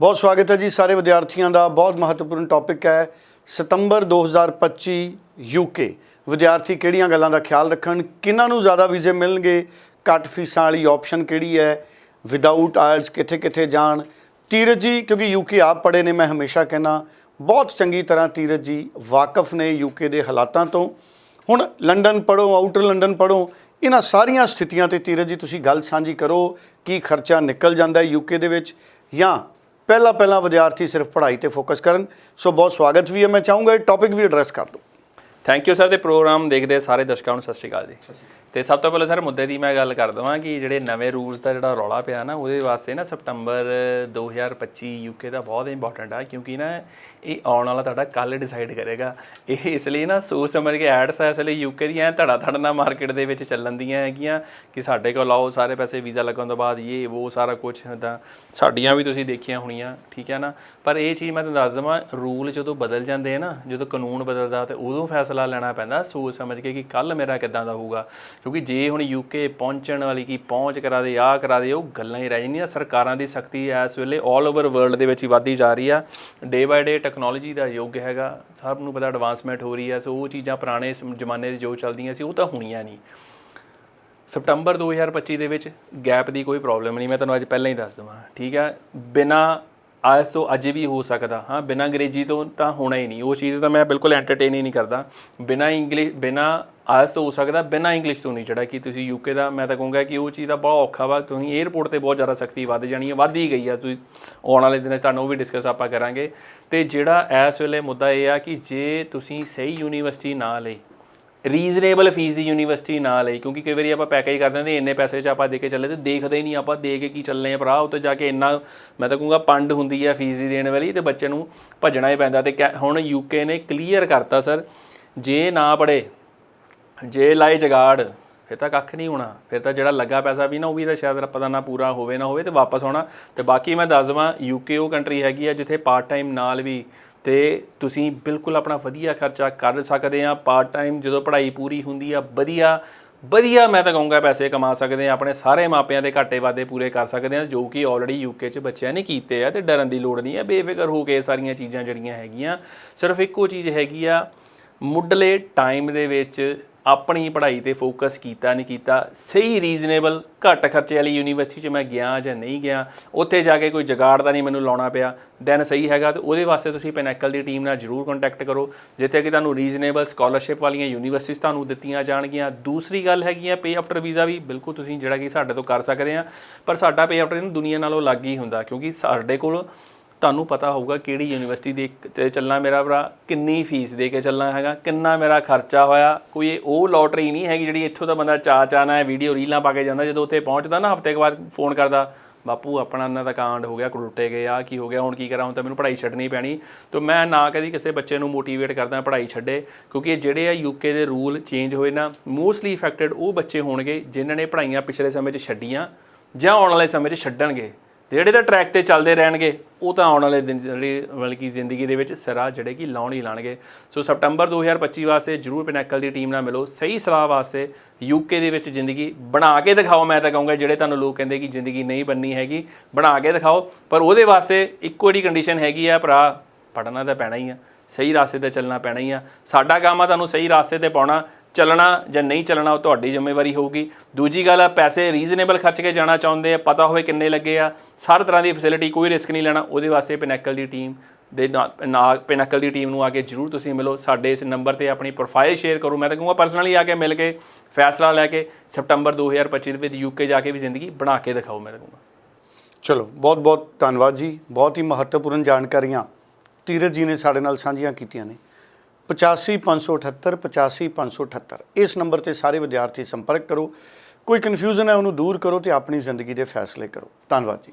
ਬਹੁਤ ਸਵਾਗਤ ਹੈ ਜੀ ਸਾਰੇ ਵਿਦਿਆਰਥੀਆਂ ਦਾ, ਬਹੁਤ ਮਹੱਤਵਪੂਰਨ ਟੌਪਿਕ ਹੈ ਸਤੰਬਰ 2025 ਯੂਕੇ ਵਿਦਿਆਰਥੀ ਕਿਹੜੀਆਂ ਗੱਲਾਂ ਦਾ ਖਿਆਲ ਰੱਖਣ? ਕਿਹਨਾਂ ਨੂੰ ਜ਼ਿਆਦਾ ਵੀਜ਼ੇ ਮਿਲਣਗੇ? ਘੱਟ ਫੀਸਾਂ ਵਾਲੀ ਆਪਸ਼ਨ ਕਿਹੜੀ ਹੈ? ਵਿਦਆਊਟ ਆਇਲਸ ਕਿੱਥੇ ਕਿੱਥੇ ਜਾਣ? ਤੀਰਜ ਜੀ, ਕਿਉਂਕਿ ਯੂਕੇ ਆਪ ਪੜੇ ਨੇ, ਮੈਂ ਹਮੇਸ਼ਾ ਕਹਿੰਦਾ, ਬਹੁਤ ਚੰਗੀ ਤਰ੍ਹਾਂ ਤੀਰਜ ਜੀ ਵਾਕਫ ਨੇ ਯੂਕੇ ਦੇ ਹਾਲਾਤਾਂ ਤੋਂ। ਹੁਣ ਲੰਡਨ ਪੜੋ ਆਊਟਰ ਲੰਡਨ ਪੜੋ ਇਹਨਾਂ ਸਾਰੀਆਂ ਸਥਿਤੀਆਂ ਤੇ ਤੀਰਜ ਜੀ ਤੁਸੀਂ ਗੱਲ ਸਾਂਝੀ ਕਰੋ, ਕੀ ਖਰਚਾ ਨਿਕਲ ਜਾਂਦਾ ਹੈ ਯੂਕੇ ਦੇ ਵਿੱਚ ਜਾਂ ਪਹਿਲਾ ਪਹਿਲਾ ਵਿਦਿਆਰਥੀ ਸਿਰਫ ਪੜ੍ਹਾਈ ਤੇ ਫੋਕਸ ਕਰਨ, ਸੋ ਬਹੁਤ ਸਵਾਗਤ ਵੀ ਹੈ। ਮੈਂ ਚਾਹੂੰਗਾ ਇਹ ਟੌਪਿਕ ਵੀ ਐਡਰੈਸ ਕਰ ਦਿਓ। ਥੈਂਕ ਯੂ ਸਰ ਦੇ ਪ੍ਰੋਗਰਾਮ ਦੇਖਦੇ ਸਾਰੇ ਦਰਸ਼ਕਾਂ ਨੂੰ ਸਤਿ ਸ਼੍ਰੀ ਅਕਾਲ ਜੀ। ਤੇ ਸਭ ਤੋਂ ਪਹਿਲਾਂ ਸਰ ਮੁੱਦੇ ਦੀ ਮੈਂ ਗੱਲ ਕਰ ਦਵਾਂ ਕਿ ਜਿਹੜੇ ਨਵੇਂ ਰੂਲਸ ਦਾ ਜਿਹੜਾ ਰੌਲਾ ਪਿਆ ਨਾ ਉਹਦੇ ਵਾਸਤੇ ਨਾ ਸਪਟੰਬਰ 2025 ਯੂਕੇ ਦਾ ਬਹੁਤ ਇੰਪੋਰਟੈਂਟ ਆ ਕਿਉਂਕਿ ਨਾ ਇਹ ਆਉਣ ਵਾਲਾ ਤੁਹਾਡਾ ਕੱਲ ਡਿਸਾਈਡ ਕਰੇਗਾ। ਇਹ ਇਸ ਲਈ ਨਾ ਸੋਚ ਸਮਝ ਕੇ ਐਡਸ ਇਸ ਲਈ ਯੂਕੇ ਦੀਆਂ ਧੜਾ ਧੜ ਨਾਲ ਮਾਰਕੀਟ ਦੇ ਵਿੱਚ ਚੱਲਣ ਦੀਆਂ ਹੈਗੀਆਂ ਕਿ ਸਾਡੇ ਕੋਲ ਆਓ ਸਾਰੇ ਪੈਸੇ ਵੀਜ਼ਾ ਲੱਗਣ ਤੋਂ ਬਾਅਦ ਇਹ ਉਹ ਸਾਰਾ ਕੁਝ ਤਾਂ ਸਾਡੀਆਂ ਵੀ ਤੁਸੀਂ ਦੇਖੀਆਂ ਹੋਣੀਆਂ ਠੀਕ ਹੈ ਨਾ? ਪਰ ਇਹ ਚੀਜ਼ ਮੈਂ ਤੁਹਾਨੂੰ ਦੱਸ ਦਵਾਂ ਰੂਲ ਜਦੋਂ ਬਦਲ ਜਾਂਦੇ ਆ ਨਾ ਜਦੋਂ ਕਾਨੂੰਨ ਬਦਲਦਾ ਤੇ ਉਦੋਂ ਫੈਸਲਾ ਲੈਣਾ ਪੈਂਦਾ। ਸੋਚ ਸਮਝ ਕੇ ਕਿ ਕੱਲ ਮੇਰਾ ਕਿੱਦਾਂ ਦਾ ਹੋਊਗਾ। ਕਿਉਂਕਿ ਜੇ ਹੁਣ ਯੂਕੇ ਪਹੁੰਚਣ ਵਾਲੀ ਕੀ ਪਹੁੰਚ ਕਰਾ ਦੇ ਆਹ ਕਰਾ ਦੇ, ਉਹ ਗੱਲਾਂ ਹੀ ਰਹਿ ਜਾਂਦੀਆਂ। ਸਰਕਾਰਾਂ ਦੀ ਸਖਤੀ ਇਸ ਵੇਲੇ 올 ਓਵਰ ਵਰਲਡ ਦੇ ਵਿੱਚ ਹੀ ਵਧਦੀ ਜਾ ਰਹੀ ਆ। ਡੇ ਬਾਏ ਡੇ ਟੈਕਨੋਲੋਜੀ ਦਾ ਯੁੱਗ ਹੈਗਾ। ਸਭ ਨੂੰ ਪਤਾ ਐਡਵਾਂਸਮੈਂਟ ਹੋ ਰਹੀ ਹੈ ਸੋ ਉਹ ਚੀਜ਼ਾਂ ਪੁਰਾਣੇ ਜ਼ਮਾਨੇ 'ਚ ਜੋ ਚੱਲਦੀਆਂ ਸੀ, ਉਹ ਤਾਂ ਹੋਣੀਆਂ ਨਹੀਂ। ਸਪਟੰਬਰ 2025 ਦੇ ਵਿੱਚ ਗੈਪ ਦੀ ਕੋਈ ਪ੍ਰੋਬਲਮ ਨਹੀਂ। ਮੈਂ ਤੁਹਾਨੂੰ ਅੱਜ ਪਹਿਲਾਂ ਹੀ ਦੱਸ ਦਵਾਂ। ਠੀਕ ਹੈ ਬਿਨਾ ਆਇਸ ਤੋਂ ਅਜੇ ਵੀ ਹੋ ਸਕਦਾ, ਹਾਂ, ਬਿਨਾ ਅੰਗਰੇਜ਼ੀ ਤੋਂ ਤਾਂ ਹੋਣਾ ਹੀ ਨਹੀਂ। ਉਹ ਚੀਜ਼ ਤਾਂ ਮੈਂ ਬਿਲਕੁਲ ਐਂਟਰਟੇਨ ਹੀ ਨਹੀਂ ਕਰਦਾ। ਬਿਨਾ ਇੰਗਲਿਸ਼, ਬਿਨਾ ਆਇਸ ਤੋਂ ਹੋ ਸਕਦਾ, ਬਿਨਾ ਇੰਗਲਿਸ਼ ਤੋਂ ਨਹੀਂ। ਜਿਹੜਾ ਕਿ ਤੁਸੀਂ ਯੂਕੇ ਦਾ, ਮੈਂ ਤਾਂ ਕਹੂੰਗਾ ਕਿ ਉਹ ਚੀਜ਼ ਦਾ ਬਹੁਤ ਔਖਾ ਵਾ। ਤੁਸੀਂ 에ਅਰਪੋਰਟ ਤੇ ਬਹੁਤ ਜ਼ਿਆਦਾ ਸਖਤੀ ਵੱਧ ਜਾਣੀ ਹੈ ਵੱਧ ਹੀ ਗਈ ਆ। ਤੁਸੀਂ ਆਉਣ ਵਾਲੇ ਦਿਨਾਂ 'ਚ ਤੁਹਾਨੂੰ ਉਹ ਵੀ ਡਿਸਕਸ ਆਪਾਂ ਕਰਾਂਗੇ। ਤੇ ਜਿਹੜਾ ਇਸ ਵੇਲੇ ਮੁੱਦਾ ਇਹ ਆ ਕਿ ਜੇ ਤੁਸੀਂ ਸਹੀ ਯੂਨੀਵਰਸਿਟੀ ਨਾ ਲਈ ਰੀਜ਼ਨੇਬਲ ਫੀਸ ਦੀ ਯੂਨੀਵਰਸਿਟੀ ਨਾ ਲਈ ਕਿਉਂਕਿ ਕਈ ਵਾਰੀ ਆਪਾਂ ਪੈਕੇਜ ਕਰ ਦਿੰਦੇ ਇੰਨੇ ਪੈਸੇ 'ਚ ਆਪਾਂ ਦੇ ਕੇ ਚੱਲੇ ਤੇ ਦੇਖਦੇ ਹੀ ਨਹੀਂ, ਆਪਾਂ ਦੇ ਕੇ ਕੀ ਚੱਲਨੇ ਆ ਭਰਾ ਉੱਤੇ ਜਾ ਕੇ ਇੰਨਾ, ਮੈਂ ਤਾਂ ਕਹੂੰਗਾ ਪੰਡ ਹੁੰਦੀ ਆ ਫੀਸ ਦੀ ਦੇਣ ਵਾਲੀ ਤੇ ਬੱਚੇ ਨੂੰ ਭੱਜਣਾ ਹੀ ਪੈਂਦਾ ਤੇ ਕਿਆ- ਹੁਣ ਯੂਕੇ ਨੇ ਕਲੀਅਰ ਕਰਤਾ ਸਰ ਜੇ ਨਾ ਪੜੇ ਜੇ ਲਾਏ ਜਗਾੜ, ਫਿਰ ਤਾਂ ਕੱਖ ਨਹੀਂ ਹੋਣਾ, ਫਿਰ ਤਾਂ ਜਿਹੜਾ ਲੱਗਾ ਪੈਸਾ ਵੀ ਨਾ ਉਹ ਵੀ ਤਾਂ ਸ਼ਾਇਦ ਪਤਾ ਨਾ ਪੂਰਾ ਹੋਵੇ ਨਾ ਹੋਵੇ ਤੇ ਵਾਪਸ ਆਉਣਾ। ਤੇ ਬਾਕੀ ਮੈਂ ਦੱਸ ਦਵਾਂ ਯੂਕੇ ਉਹ ਕੰਟਰੀ ਹੈਗੀ ਆ ਜਿੱਥੇ ਪਾਰਟ ਟਾਈਮ ਨਾਲ ਵੀ ਤੇ ਤੁਸੀਂ ਬਿਲਕੁਲ ਆਪਣਾ ਵਧੀਆ ਖਰਚਾ ਕਰ ਸਕਦੇ ਆ ਪਾਰਟ ਟਾਈਮ ਜਦੋਂ ਪੜ੍ਹਾਈ ਪੂਰੀ ਹੁੰਦੀ ਆ, ਵਧੀਆ ਵਧੀਆ ਮੈਂ ਤਾਂ ਕਹੂੰਗਾ ਪੈਸੇ ਕਮਾ ਸਕਦੇ ਆ, ਆਪਣੇ ਸਾਰੇ ਮਾਪਿਆਂ ਦੇ ਘਾਟੇ ਵਾਦੇ ਪੂਰੇ ਕਰ ਸਕਦੇ ਆ, ਜੋ ਕਿ ਆਲਰੇਡੀ ਯੂਕੇ 'ਚ ਬੱਚਿਆਂ ਨੇ ਕੀਤੇ ਆ ਤੇ ਡਰਨ ਦੀ ਲੋੜ ਨਹੀਂ ਹੈ ਬੇਫਿਕਰ ਹੋ ਕੇ ਇਹ ਸਾਰੀਆਂ ਚੀਜ਼ਾਂ ਜਿਹੜੀਆਂ ਹੈਗੀਆਂ, ਸਿਰਫ ਇੱਕੋ ਚੀਜ਼ ਹੈਗੀ ਆ, ਮੁੱਢਲੇ ਟਾਈਮ ਦੇ ਵਿੱਚ ਆਪਣੀ ਪੜ੍ਹਾਈ ਤੇ ਫੋਕਸ ਕੀਤਾ ਨਹੀਂ ਕੀਤਾ, ਸਹੀ ਰੀਜ਼ਨੇਬਲ ਘੱਟ ਖਰਚੇ ਵਾਲੀ ਯੂਨੀਵਰਸਿਟੀ 'ਚ ਮੈਂ ਗਿਆ ਜਾਂ ਨਹੀਂ ਗਿਆ, ਉੱਥੇ ਜਾ ਕੇ ਕੋਈ ਜਗਾੜ ਦਾ ਨਹੀਂ ਮੈਨੂੰ ਲਾਉਣਾ ਪਿਆ ਦੈਨ ਸਹੀ ਹੈਗਾ ਤੇ ਉਹਦੇ ਵਾਸਤੇ ਤੁਸੀਂ ਪੈਨੈਕਲ ਦੀ ਟੀਮ ਨਾਲ ਜਰੂਰ ਕੰਟੈਕਟ ਕਰੋ, ਜਿੱਥੇ ਕਿ ਤੁਹਾਨੂੰ ਰੀਜ਼ਨੇਬਲ ਸਕਾਲਰਸ਼ਿਪ ਵਾਲੀਆਂ ਯੂਨੀਵਰਸਿਟੀਆਂ ਤੁਹਾਨੂੰ ਦਿੱਤੀਆਂ ਜਾਣਗੀਆਂ। ਦੂਸਰੀ ਗੱਲ ਹੈਗੀ ਆ ਪੇ ਆਫਟਰ ਵੀਜ਼ਾ ਵੀ ਬਿਲਕੁਲ ਤੁਸੀਂ ਜਿਹੜਾ ਕਿ ਸਾਡੇ ਤੋਂ ਕਰ ਸਕਦੇ ਆ, ਪਰ ਸਾਡਾ ਪੇ ਆਫਟਰ ਦੁਨੀਆ ਨਾਲੋਂ ਅਲੱਗ ਹੀ ਹੁੰਦਾ, ਕਿਉਂਕਿ ਸਾਡੇ ਕੋਲ ਤੁਹਾਨੂੰ ਪਤਾ ਹੋਊਗਾ ਕਿਹੜੀ ਯੂਨੀਵਰਸਿਟੀ ਦੇ ਤੇ ਚੱਲਣਾ ਮੇਰਾ ਭਰਾ, ਕਿੰਨੀ ਫੀਸ ਦੇ ਕੇ ਚੱਲਣਾ ਹੈਗਾ, ਕਿੰਨਾ ਮੇਰਾ ਖਰਚਾ ਹੋਇਆ, ਕੋਈ ਉਹ ਲੋਟਰੀ ਨਹੀਂ ਹੈਗੀ ਜਿਹੜੀ ਇੱਥੋਂ ਦਾ ਬੰਦਾ ਚਾ ਚਾਣਾ ਹੈ ਵੀਡੀਓ ਰੀਲਾਂ ਪਾ ਕੇ ਜਾਂਦਾ, ਜਦੋਂ ਉੱਥੇ ਪਹੁੰਚਦਾ ਨਾ ਹਫ਼ਤੇ ਕੁ ਬਾਅਦ ਫੋਨ ਕਰਦਾ, ਬਾਪੂ, ਆਪਣਾ ਇਹਨਾਂ ਦਾ ਕਾਂਡ ਹੋ ਗਿਆ ਕੁਲਟੇ ਗਏ ਆ, ਕੀ ਹੋ ਗਿਆ, ਹੁਣ ਕੀ ਕਰਾਂ, ਹੁਣ ਤਾਂ ਮੈਨੂੰ ਪੜ੍ਹਾਈ ਛੱਡਣੀ ਪੈਣੀ। ਤਾਂ ਮੈਂ ਨਾ ਕਦੀ ਕਿਸੇ ਬੱਚੇ ਨੂੰ ਮੋਟੀਵੇਟ ਕਰਦਾ ਪੜ੍ਹਾਈ ਛੱਡੇ, ਕਿਉਂਕਿ ਜਿਹੜੇ ਆ ਯੂਕੇ ਦੇ ਰੂਲ ਚੇਂਜ ਹੋਏ ਨਾ ਮੋਸਟਲੀ ਇਫੈਕਟਡ ਉਹ ਬੱਚੇ ਹੋਣਗੇ ਜਿਨ੍ਹਾਂ ਨੇ ਪੜ੍ਹਾਈਆਂ ਪਿਛਲੇ ਸਮੇਂ 'ਚ ਛੱਡੀਆਂ ਜਾਂ ਆਉਣ ਵਾਲੇ ਸਮੇਂ 'ਚ ਛੱਡਣਗੇ। ਜਿਹੜੇ ਤਾਂ ਟਰੈਕ ਤੇ ਚੱਲਦੇ ਰਹਿਣਗੇ, ਉਹ ਤਾਂ ਆਉਣ ਵਾਲੇ ਦਿਨ ਜਿਹੜੀ ਬਲਕਿ ਜ਼ਿੰਦਗੀ ਦੇ ਵਿੱਚ ਸਿਰਾ ਜਿਹੜੇ ਕਿ ਲਾਉਣ ਹੀ ਲਾਣਗੇ। ਸੋ ਸਪਟੰਬਰ 2025 ਵਾਸਤੇ ਜਰੂਰ ਪਿਨੈਕਲ ਦੀ ਟੀਮ ਨਾਲ ਮਿਲੋ, ਸਹੀ ਸਲਾਹ ਵਾਸਤੇ ਯੂਕੇ ਦੇ ਵਿੱਚ ਜ਼ਿੰਦਗੀ ਬਣਾ ਕੇ ਦਿਖਾਓ। ਮੈਂ ਤਾਂ ਕਹੂੰਗਾ ਜਿਹੜੇ ਤੁਹਾਨੂੰ ਲੋਕ ਕਹਿੰਦੇ ਕਿ ਜ਼ਿੰਦਗੀ ਨਹੀਂ ਬੰਨੀ ਹੈਗੀ, ਬਣਾ ਕੇ ਦਿਖਾਓ। ਪਰ ਉਹਦੇ ਵਾਸਤੇ ਇੱਕੋ ਹੀ ਕੰਡੀਸ਼ਨ ਹੈਗੀ ਆ, ਭਰਾ ਪੜਨਾ ਤਾਂ ਪੈਣਾ ਹੀ ਆ, ਸਹੀ ਰਾਸਤੇ ਤੇ ਚੱਲਣਾ ਪੈਣਾ ਹੀ ਆ। ਸਾਡਾ ਕੰਮ ਆ ਤੁਹਾਨੂੰ ਸਹੀ ਰਾਸਤੇ ਤੇ ਪਾਉਣਾ ਚੱਲਣਾ ਜਾਂ ਨਹੀਂ ਚੱਲਣਾ ਉਹ ਤੁਹਾਡੀ ਜ਼ਿੰਮੇਵਾਰੀ ਹੋਊਗੀ। ਦੂਜੀ ਗੱਲ ਆ, ਪੈਸੇ ਰੀਜ਼ਨੇਬਲ ਖਰਚ ਕੇ ਜਾਣਾ ਚਾਹੁੰਦੇ ਆ, ਪਤਾ ਹੋਵੇ ਕਿੰਨੇ ਲੱਗੇ ਆ। ਹਰ ਤਰ੍ਹਾਂ ਦੀ ਫੈਸਿਲਿਟੀ ਕੋਈ ਰਿਸਕ ਨਹੀਂ ਲੈਣਾ। ਉਹਦੇ ਵਾਸਤੇ ਪਿਨੈਕਲ ਦੀ ਟੀਮ ਦੇ ਨਾਲ ਪਿਨੈਕਲ ਦੀ ਟੀਮ ਨੂੰ ਆ ਕੇ ਜਰੂਰ ਤੁਸੀਂ ਮਿਲੋ। ਸਾਡੇ ਇਸ ਨੰਬਰ ਤੇ ਆਪਣੀ ਪ੍ਰੋਫਾਈਲ ਸ਼ੇਅਰ ਕਰੋ। ਮੈਂ ਤਾਂ ਕਹੂੰਗਾ ਪਰਸਨਲੀ ਆ ਕੇ ਮਿਲ ਕੇ, ਫੈਸਲਾ ਲੈ ਕੇ ਸਪਟੰਬਰ 2025 ਦੇ ਵਿੱਚ ਯੂਕੇ ਜਾ ਕੇ ਵੀ ਜ਼ਿੰਦਗੀ ਬਣਾ ਕੇ ਦਿਖਾਓ ਮੈਂ ਤਾਂ ਕਹੂੰਗਾ। ਚਲੋ ਬਹੁਤ ਬਹੁਤ ਧੰਨਵਾਦ ਜੀ। ਬਹੁਤ ਹੀ ਮਹੱਤਵਪੂਰਨ ਜਾਣਕਾਰੀਆਂ। ਤੀਰਜ ਜੀ ਨੇ ਸਾਡੇ ਨਾਲ ਸਾਂਝੀਆਂ ਕੀਤੀਆਂ ਨੇ। 85578 85578 ਇਸ ਨੰਬਰ ਤੇ ਸਾਰੇ ਵਿਦਿਆਰਥੀ ਸੰਪਰਕ ਕਰੋ। ਕੋਈ ਕਨਫਿਊਜ਼ਨ ਹੈ, ਉਹਨੂੰ ਦੂਰ ਕਰੋ ਤੇ ਆਪਣੀ ਜ਼ਿੰਦਗੀ ਦੇ ਫੈਸਲੇ ਕਰੋ। ਧੰਨਵਾਦ ਜੀ।